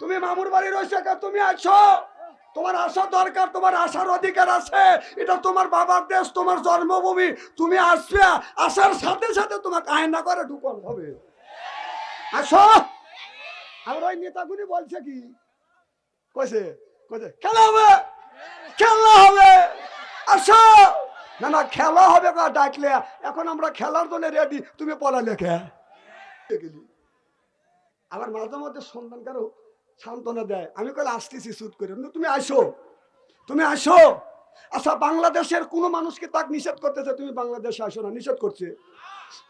তুমি মামুর বাড়ি রয়েছে কে তুমি আছো? তোমার আসা দরকার, তোমার আসার অধিকার আছে। এটা তোমার বাবার দেশ, তোমার জন্মভূমি। তুমি আসবে, আসার সাথে সাথে তোমাকে আয়না করে ঢুকন হবে। আসো। আর ওই নেতাগুলি বলছে কি? কইছে কইছে, খেলা হবে খেলা হবে। আসো। না না, খেলা হবে ডাকলে। এখন আমরা খেলার জন্য রেডি তুমি পড়া লেখে গেলি। আবার মাঝে মধ্যে সন্ধান কারও সান্ত্বনা দেয়। আমি কলে আসতেছি শুট করে। তুমি আসো তুমি আসো। আচ্ছা বাংলাদেশের কোনো মানুষকে তাক নিষেধ করতেছে তুমি বাংলাদেশে আসো না নিষেধ করছে।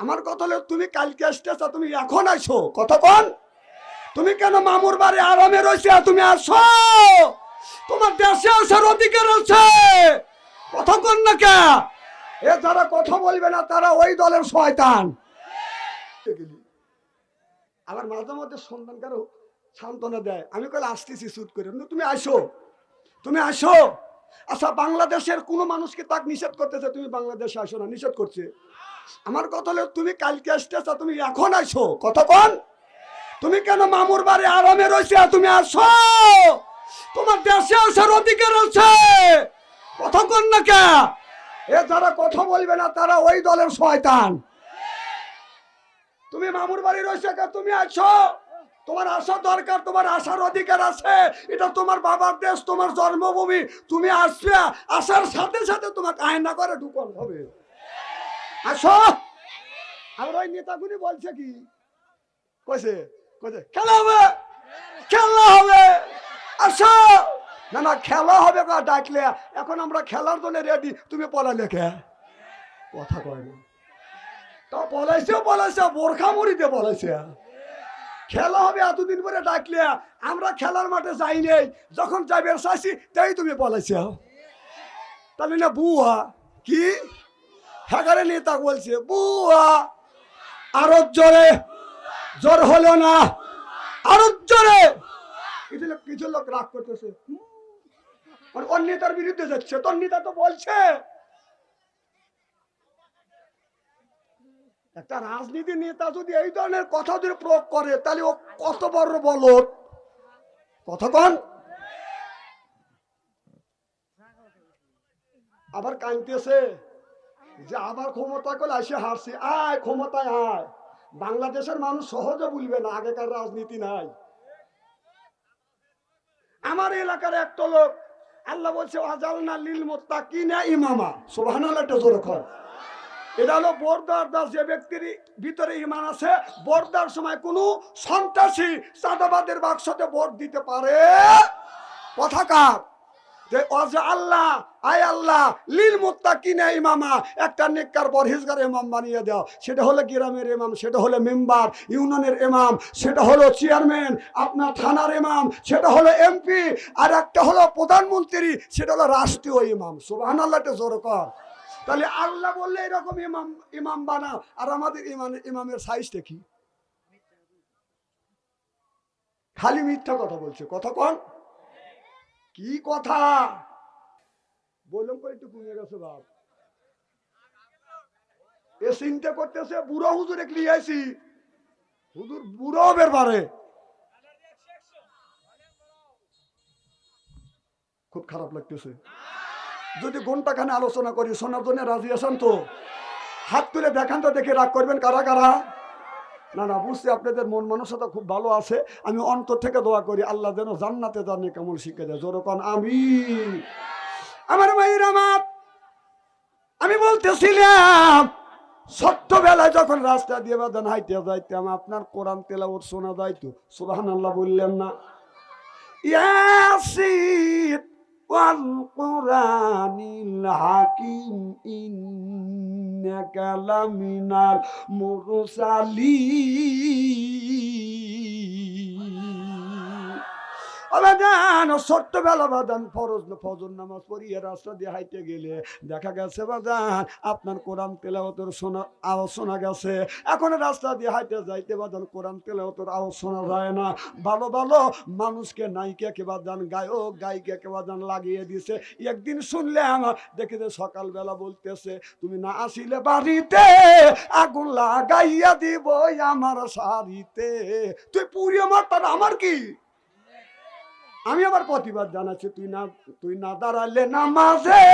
আমার কথা হলো তুমি কালকে আসতেছ তুমি এখন আসো। কথা কন। তুমি কেন মামুর বাড়ি আরামে রয়েছে তুমি আসো? তোমার দেশে আসার অধিকার আছে। কথা কন না কে? এ যারা কথা বলবে না তারা ওই দলের শয়তান। আবার মাঝে মধ্যে সন্ধান কারও সান্ত্বনা দেয়। আমি কলে আসতেছি শুট করে তুমি আসো। তুমি আসো। আচ্ছা বাংলাদেশের কোনো মানুষকে তাক নিষেধ করতেছে, তুমি বাংলাদেশে আসো না? নিষেধ করছে। আমার কথা হলো, তুমি কালকে আসতেছ, তুমি এখন আসো। কন। তুমি কেন মামুর বাড়ি আরামে রয়েছে তুমি আসো? তোমার দেশে আসার অধিকার আছে। কন না কে? এ যারা কথা বলবে না, তারা ওই দলের শয়তান। তুমি মামুর বাড়ি রয়েছে তুমি আছো তোমার আসা দরকার, তোমার আসার অধিকার আছে। এটা তোমার বাবার দেশ, তোমার জন্মভূমি। তুমি আসবে, আসার সাথে সাথে তোমাকে আয়না করে ঢুকন হবে। আসো। আর ওই নেতাগুলি বলছে কি? কইছে কইছে, খেলা হবে খেলা হবে। আসো। না না, খেলা হবে কা ডাকলে। এখন আমরা খেলার জন্য রেডি তুমি পড়া লেখে। কথা কয় না। তা বলাইছে বলাইছে বোরখা মুড়িতে খেলা হবে এতদিন পরে ডাকলে, আমরা খেলার মাঠে যাই নেই। যখন যাবে চাইছি তাই তুমি বলাইছে তাহলে না বুয়া? কি? হ্যাগারে নেতা বলছে, বুয়া! আরও জোরে। জোর হলো না। আরও জোরে। কিছু লোক কিছু লোক রাগ করতেছে। নেতার বিরুদ্ধে যাচ্ছে। তোর নেতা তো বলছে। একটা রাজনীতি নেতা যদি এই ধরনের কথা যদি প্রয়োগ করে, তাহলে ও কত বড় বলত কথা কন। আবার কাঁদতেছে যে আবার ক্ষমতা করে আসে হারছে। আয়, ক্ষমতায় আয়। বাংলাদেশের মানুষ সহজে বলবে না, আগেকার রাজনীতি নাই। আমার এলাকার একটা লোক, আল্লাহ বলছে আজালনা লিল না ইমামা। সুবহানাল্লাহ, একটা জোরে কর এটা হলো বোরদার দাস যে ব্যক্তির ভিতরে ইমান আছে, বোরদার সময় কোনো সন্ত্রাসী চাঁদাবাদের বাক্সতে ভোট দিতে পারে। কথা কার? যে অজা আল্লাহ, আয় আল্লাহ, লিল মুত্তাকিনা ইমামা, একটা নেককার পরহেজগার ইমাম বানিয়ে দাও। সেটা হলো গ্রামের ইমাম, সেটা হলো মেম্বার, ইউনিয়নের ইমাম, সেটা হলো চেয়ারম্যান, আপনার থানার ইমাম, সেটা হলো এমপি, আর একটা হলো প্রধানমন্ত্রী, সেটা হলো রাষ্ট্রীয় ইমাম। সুবহানাল্লাহ একটা জোর কর। তাহলে আল্লাহ বললে এরকম ইমাম ইমাম বানাও। আর আমাদের ইমান, ইমামের সাইজটা কি? খালি মিথ্যা কথা বলছে। কথা কন। কি কথা? বললাম করে একটু কমে গেছে বাপ। এ চিন্তা করতেছে, বুড়ো হুজুর এক লিয়ে আইছি হুজুর বুড়ো বের পারে। খুব খারাপ লাগতেছে। যদি ঘন্টাখানে আলোচনা করি শোনার জন্য রাজি আছেন তো? হাত তুলে দেখান তো, দেখে রাগ করবেন কারা কারা? না না, বুঝছি আপনাদের মন মানসতা খুব ভালো আছে। আমি অন্তর থেকে দোয়া করি, আল্লাহ যেন জান্নাতে জানে কেমন শিখে দেয়। জোরকন আমি আমার ভাইয়ের আমার, আমি বলতেছিলাম, ছোট্টবেলায় যখন রাস্তা দিয়ে বাদান হাইতে যাইতাম, আপনার কোরআন তেলাওয়াত শোনা যাইতো। সুবাহান আল্লাহ বললেন না। ইয়াসিন ওয়াল الحكيم হাকিম لمن মুরসালিন। বাদান ছোট্টবেলা বাদান ফরজ ফজর নামাজ পড়িয়ে রাস্তা দিয়ে হাইতে গেলে দেখা গেছে বাদান আপনার কোরআন তেলাওয়াতের শোনা, আওয়াজ শোনা গেছে। এখন রাস্তা দিয়ে হাইতে যাইতে বাদান কোরআন তেলাওয়াতের আওয়াজ শোনা যায় না। ভালো ভালো মানুষকে নায়িকা কে বাদান গায়ক গায়িকা কে বাদান লাগিয়ে দিছে। একদিন শুনলাম, দেখে যে সকালবেলা বলতেছে, তুমি না আসিলে বাড়িতে আগুন লাগাইয়া দিব আমার শাড়িতে। তুই পুড়িয়ে মারতাম, আমার কি? আমি আবার প্রতিবাদ জানাচ্ছি, তুই না তুই না দাঁড়ালে নামাজে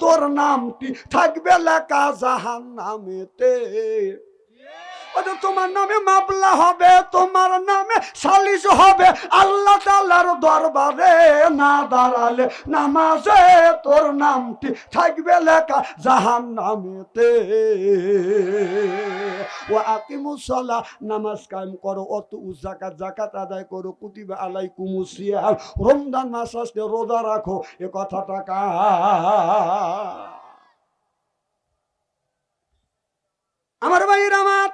তোর নামটি থাকবে লেখা জাহান নামেতে তোমার নামে মামলা হবে, তোমার নামে সালিশ হবে। আল্লাহ তাল্লার দরবারে না দাঁড়ালে নামাজে তোর নামটি থাকবে লেখা জাহান নামেতে ও নামাজ কায়েম করো অত জাকাত জাকাত আদায় করো, কুতিবা আলাই কুমুসিয়াল রমজান মাস আসতে রোজা রাখো, এ কথাটা কা আমার ভাইয়ের আমার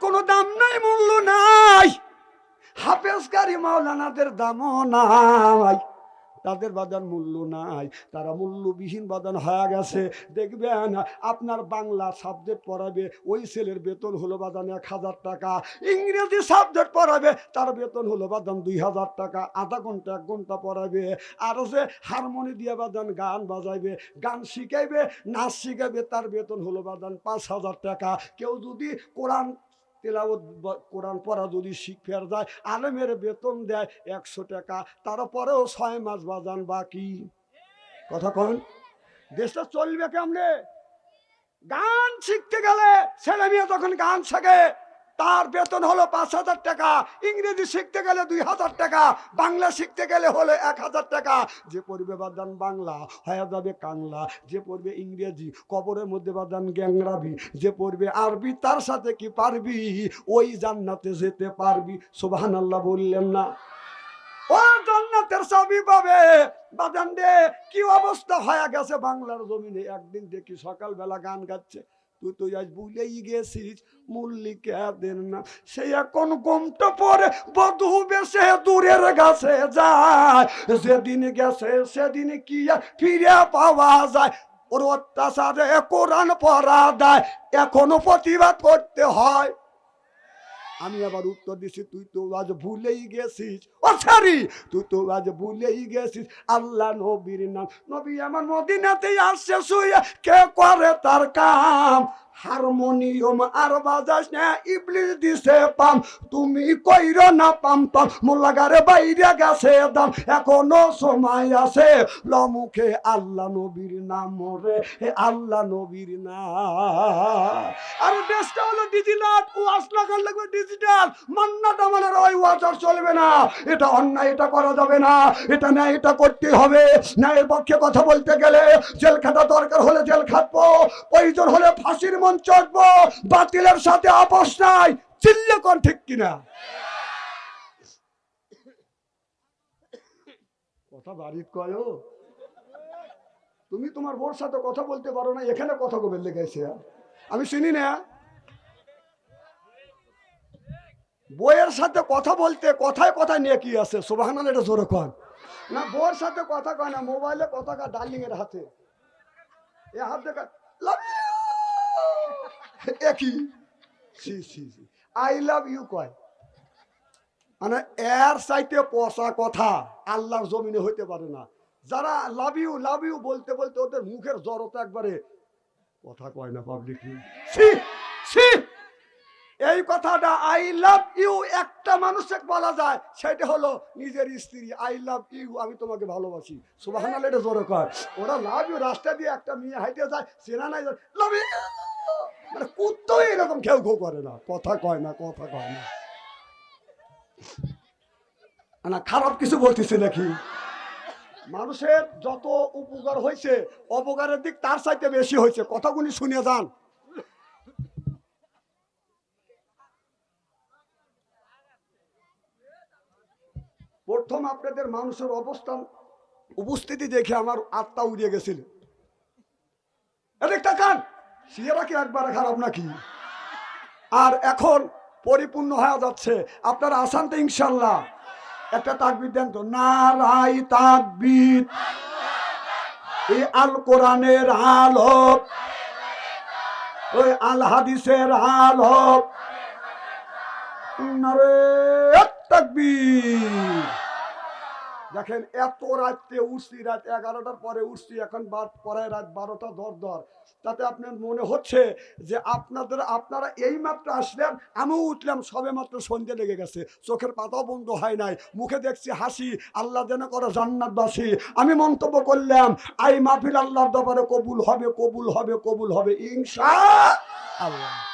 কোনো দাম নাই, মূল্য নাই। হাফেজকারী মাওলানাদের দামও নাই। তাদের বাদান মূল্য নাই। তারা মূল্যবিহীন বাদান হয়ে গেছে। দেখবেন, আপনার বাংলা সাবজেক্ট পড়াবে, ওই ছেলের বেতন হলো বাদান এক হাজার টাকা। ইংরেজি সাবজেক্ট পড়াবে, তার বেতন হলো বাদান দুই হাজার টাকা। আধা ঘণ্টা, এক ঘণ্টা পড়াবে। আর যে হারমোনি দিয়ে বাদান গান বাজাইবে, গান শিখাইবে, নাচ শিখাইবে, তার বেতন হলো বাদান পাঁচ হাজার টাকা। কেউ যদি কোরআন তেলাওয়াত বা কোরআন পড়া যদি শিখফের যায় আলেমের বেতন দেয় একশো টাকা, তারপরেও ছয় মাস বাজান বাকি। কথা কন, দেশটা চলবে কেমনে? গান শিখতে গেলে ছেলে মেয়ে তখন গান শেখে। তার বেতন হলো পাঁচ হাজার টাকা। ইংরেজি শিখতে গেলে দুই হাজার টাকা, বাংলা শিখতে গেলে হলো এক হাজার টাকা। যে পড়বে বাদান বাংলা, হয়ে যাবে কাংলা। যে পড়বে ইংরেজি, কবরের মধ্যে বাদান গ্যাংরাবি। যে পড়বে আরবি, তার সাথে কি পারবি? ওই জান্নাতে যেতে পারবি। সুবাহান আল্লাহ বললেন না। ও জান্নাতের চাবি পাবে। বাদান রে, কি অবস্থা? হয়ে গেছে বাংলার জমিনে। একদিন দেখি সকালবেলা গান গাচ্ছে। তুই তো আজ ভুলেই গেছিস মল্লিকাদের না। সে এখন কমটা পরে বধু বেশে দূরের গাছে যায়। যেদিন গেছে সেদিন কি ফিরে পাওয়া যায়। ওর অত্যাচারে কোরআন পড়া দেয়, এখনও প্রতিবাদ করতে হয়। আমি আবার উত্তর দিছি, তুই তো আজ ভুলেই গেছিস। ও সারি তুই তো আজ ভুলেই গেছিস। আল্লাহ নবীর নাম। নবী আমার মদিনাতেই আসছে, শুয়ে কে করে তার কাম? হারমোনিয়ম আর বাজাস না, ইবলিস দিছে পাম। তুমি কইর না পাম পাম, মোল্লাগারে বাইরে গেছে দাম। এখনও সময় আছে, লমুখে আল্লাহ নবীর নাম রে আল্লাহ নবীর নাম। আর দেশটা হলো ডিজিটাল ওয়াশ লাগার লাগবে? ডিজিটাল মান্নাটা মানে ওই ওয়াচার চলবে না। এটা অন্যায়, এটা করা যাবে না। এটা না এটা করতে হবে। ন্যায়ের পক্ষে কথা বলতে গেলে জেল খাটা দরকার হলে জেল খাটবো, প্রয়োজন হলে ফাঁসির মন চড়বো বাতিলের সাথে আপোষ নাই, চিল্লে ঠিক কিনা? কথা বাড়িত কয় তুমি তোমার বোর সাথে কথা বলতে পারো না, এখানে কথা কবে লেগেছে? আমি চিনি না। বইয়ের সাথে কথা বলতে, কথায় কথায় নিয়ে কি আছে? সুবাহান এটা জোরে কন। না, বউয়ের সাথে কথা কয় না, মোবাইলে কথা কয় ডার্লিং এর হাতে। এ হাত দেখা একই see see see I love you কয়। মানে এর চাইতে পচা কথা আল্লাহর জমিনে হইতে পারে না। যারা লাভ ইউ লাভ ইউ বলতে বলতে ওদের মুখের জড়তা একবারে কথা কয় না পাবলিক এই কথাটা আই লাভ ইউ একটা মানুষকে বলা যায়, সেটা হলো নিজের স্ত্রী। আই লাভ ইউ আমি তোমাকে ভালোবাসি। সুবাহ এটা জোরে কয়। ওরা লাভ ইউ রাস্তা দিয়ে একটা মেয়ে হাইটে যায় সেনা নাই লাভ মানে কুত্তো এরকম কেউ কেউ করে না। কথা কয় না, কথা কয় না। না খারাপ কিছু বলতেছে নাকি? মানুষের যত উপকার হয়েছে, অপকারের দিক তার চাইতে বেশি হয়েছে। কথাগুলি শুনে যান। প্রথম আপনাদের মানুষের অবস্থান উপস্থিতি দেখে আমার আত্মা উড়িয়ে গেছিল। একবারে খারাপ নাকি? আর এখন পরিপূর্ণ হয়ে যাচ্ছে। আপনারা আসান তো ইনশাল্লাহ। একটা তাকবির দেন তো নারাই তাকবির। আল কোরআনের হাল হোক ওই আল হাদিসের হাল হোক নারে দেখেন, এত রাত্রে উঠছি, রাত এগারোটার পরে উঠছি, এখন পরে রাত বারোটা দর দর তাতে আপনার মনে হচ্ছে যে আপনাদের আপনারা এই মাত্র আসলেন, আমিও উঠলাম, সবে মাত্র সন্ধ্যে লেগে গেছে। চোখের পাতাও বন্ধ হয় নাই, মুখে দেখছি হাসি, আল্লাহ যেন করে জান্নাতবাসী। আমি মন্তব্য করলাম, আই মাহফিল আল্লাহর দরবারে কবুল হবে কবুল হবে কবুল হবে, ইনশা আল্লাহ।